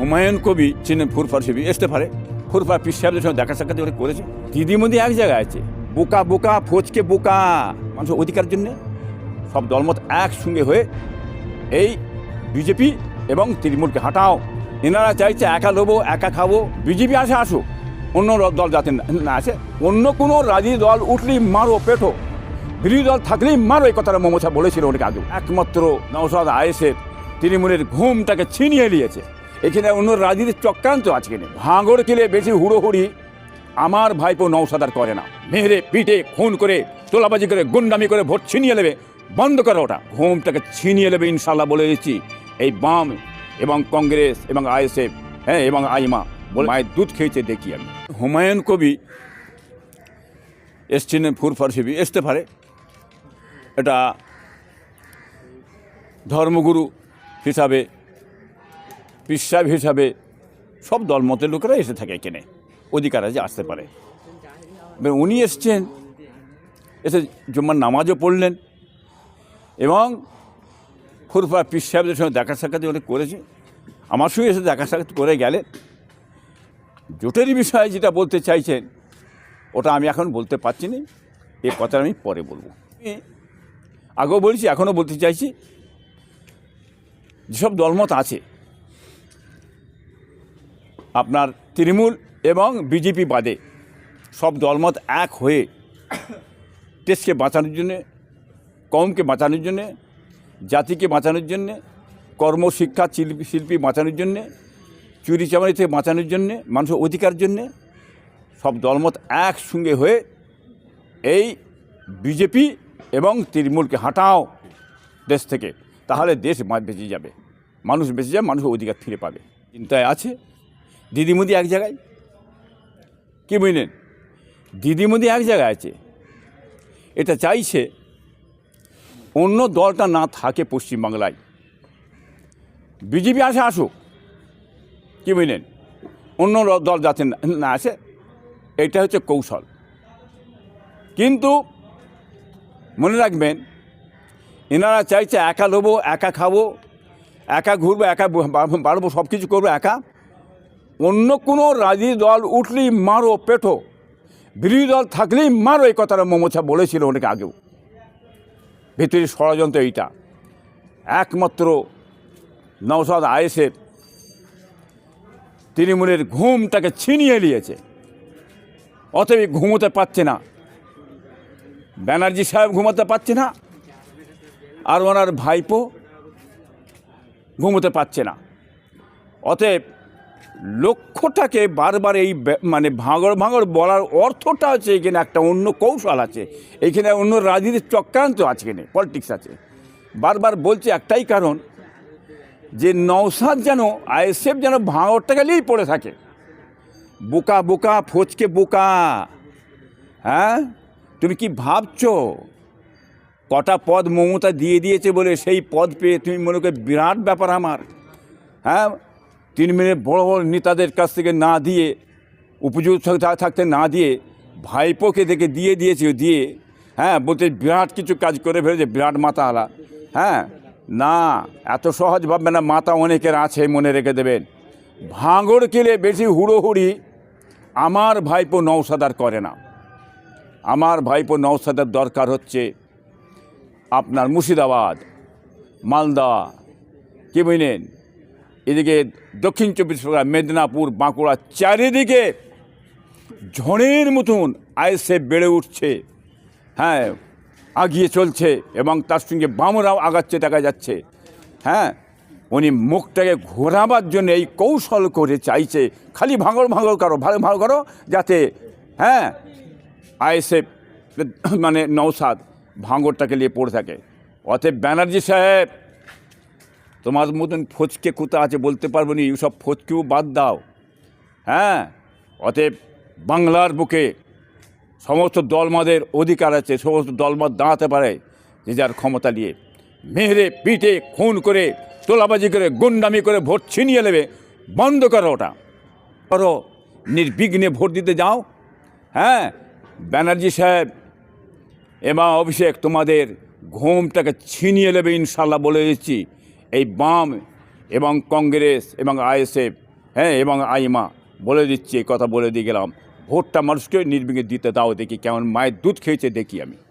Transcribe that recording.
হুমায়ুন কবি ছিলেন ফুরফার শিবি আসতে পারে। ফুরফা পিস সাহেবদের সঙ্গে দেখা সাক্ষাৎ করে করেছে দিদিমদি এক জায়গায় আছে। বোকা বোকা, ফচকে বোকা। মানুষের অধিকার জন্য সব দলমত একসঙ্গে হয়ে এই বিজেপি এবং তৃণমূলকে হাঁটাও। এনারা চাইছে একা লোবো একা খাব, বিজেপি আসে আসুক। অন্য দল যাতে না- না আসে, অন্য কোনো রাজি দল উঠলেই মারো পেটো। বিরোধী দল থাকলেই মারো, এই কথাটা মমতা বলেছিল অনেক আগে একমাত্র নওসাদ আয়েসের তৃণমূলের ঘুমটাকে ছিনিয়ে নিয়েছে। এখানে অন্য রাজনীতির চক্রান্ত আছে কিনে ভাঙড় কিলে বেশি হুড়োহুড়ি আমার ভাইপো নৌসাদার করে না। মেহরে পিটে, খুন করে, তোলাবাজি করে, গুন্ডামি করে ভোট ছিনিয়ে নেবে। বন্ধ করো ওটা। ঘুমটাকে ছিনিয়ে নেবে ইনশাল্লাহ বলে দিচ্ছি। এই বাম এবং কংগ্রেস এবং আইএসএফ হ্যাঁ এবং আইমা বলে মায়ের দুধ খেয়েছে দেখি আমি। হুমায়ুন কবি এসছেন ফুরফার শিবি আসতে পারে। এটা ধর্মগুরু হিসাবে পিসাব হিসাবে সব দলমতের লোকেরা এসে থাকে এখানে। অধিকার আছে, আসতে পারে। উনি এসছেন, এসে জুম্মার নামাজও পড়লেন এবং খুরফা পিস সাহেবদের সঙ্গে দেখা সাক্ষাৎ অনেক করেছে। আমার সঙ্গে এসে দেখা সাক্ষাৎ করে গেলেন। জোটেরই বিষয়ে যেটা বলতে চাইছেন, ওটা আমি এখন বলতে পারছি না। এ কথাটা আমি পরে বলব। আগেও বলছি, এখনও বলতে চাইছি, যেসব দলমত আছে আপনার তৃণমূল এবং বিজেপি বাদে সব দলমত এক হয়ে দেশকে বাঁচানোর জন্যে কমকে বাঁচানোর জন্যে, জাতিকে বাঁচানোর জন্যে, কর্মশিক্ষা, শিল্পী শিল্পী বাঁচানোর জন্যে, চুরি চামারি থেকে বাঁচানোর জন্যে, মানুষের অধিকার জন্যে সব দলমত একসঙ্গে হয়ে এই বিজেপি এবং তৃণমূলকে হাঁটাও দেশ থেকে। তাহলে দেশ বেঁচে যাবে। মানুষ বেঁচে যাবে, মানুষের অধিকার ফিরে পাবে। চিন্তায় আছে দিদিমদি এক জায়গায়? কি বুঝলেন? দিদিমদি এক জায়গায় আছে। এটা চাইছে অন্য দলটা না থাকে পশ্চিমবাংলায়। বিজেপি আসে আসুক। কী বুঝলেন? অন্য দল যাতে না- আসে, এটা হচ্ছে কৌশল। কিন্তু মনে রাখবেন, এনারা চাইছে একা লোবো একা খাব, একা ঘুরবো, একা বাড়বো সব কিছু করব একা। অন্য কোনো রাজনীতি দল উঠলেই মারো পেটো। বিরোধী দল থাকলেই মারো এই কথাটা মমতা বলেছিল অনেক আগেও। ভেতরে ষড়যন্ত্র এইটা। একমাত্র নওসাদ আয়েসের তৃণমূলের ঘুমটাকে ছিনিয়ে নিয়েছে। অতএব ঘুমোতে পারছে না। ব্যানার্জি সাহেব ঘুমোতে পারছে না। আর ওনার ভাইপো ঘুমোতে পারছে না। অতএব লক্ষ্যটাকে বারবার এই মানে ভাঙড় ভাঙড় বলার অর্থটা হচ্ছে এখানে, একটা অন্য কৌশল আছে। এখানে অন্য রাজনীতির চক্রান্ত আছে এখানে পলিটিক্স আছে। বারবার বলছে একটাই কারণ যে নওসাদ যেন, আইএসএফ যেন ভাঙড়টাকে নিয়েই পড়ে থাকে। বোকা বোকা, ফচকে বোকা। হ্যাঁ? তুমি কি ভাবছ? কটা পদ মমতা দিয়ে দিয়েছে বলে সেই পদ পেয়ে তুমি মনে করে বিরাট ব্যাপার আমার। হ্যাঁ? তিন মিনিট বড় বড় নেতাদের কাছ থেকে না দিয়ে, উপযুক্ত থাকতে না দিয়ে ভাইপোকে দেখে দিয়ে দিয়েছে দিয়ে হ্যাঁ বলতে বিরাট কিছু কাজ করে ফেলেছে, বিরাট আলা হ্যাঁ না, এত সহজ ভাববে না মাথা অনেকের আছে, মনে রেখে দেবেন। ভাঙড় কেলে বেশি হুড়োহুড়ি আমার ভাইপো নৌসাদার করে না। আমার ভাইপো নৌসাদার দরকার হচ্ছে আপনার মুর্শিদাবাদ, মালদা, কি বুঝলেন এদিকে দক্ষিণ চব্বিশ পরগনা, মেদিনীপুর, বাঁকুড়া চারিদিকে ঝড়ের মতন আইসে বেড়ে উঠছে। হ্যাঁ আগিয়ে চলছে এবং তার সঙ্গে বামরাও আগাচ্ছে, দেখা যাচ্ছে। হ্যাঁ উনি মুখটাকে ঘোরাবার জন্য এই কৌশল করে চাইছে। খালি ভাঙড় ভাঙড় করো ভালো ভালো করো, যাতে হ্যাঁ আইএসএফ মানে নৌসাদ ভাঙরটাকে নিয়ে পড়ে থাকে। অতএব ব্যানার্জি সাহেব তোমার মতন ফচকে কোথা আছে, বলতে পারব নি সব ফচকেও বাদ দাও। হ্যাঁ? অতএব বাংলার বুকে সমস্ত দলমাদের অধিকার আছে, সমস্ত দলমত দাঁড়াতে পারে, যে যার ক্ষমতা নিয়ে। মেহরে পিটে, খুন করে, তোলাবাজি করে, গুন্ডামি করে, ভোট ছিনিয়ে নেবে, বন্ধ করো ওটা। করো, নির্বিঘ্নে ভোট দিতে যাও। হ্যাঁ? ব্যানার্জি সাহেব এমা অভিষেক তোমাদের ঘুমটাকে ছিনিয়ে নেবে ইনশাল্লাহ বলে দিচ্ছি। এই বাম এবং কংগ্রেস এবং আইএসএফ হ্যাঁ এবং আইমা বলে দিচ্ছি কথা বলে দিয়ে গেলাম। ভোটটা মানুষকে নির্বিঘ্নে দিতে দাও দেখি কেমন মায়ের দুধ খেয়েছে দেখি আমি।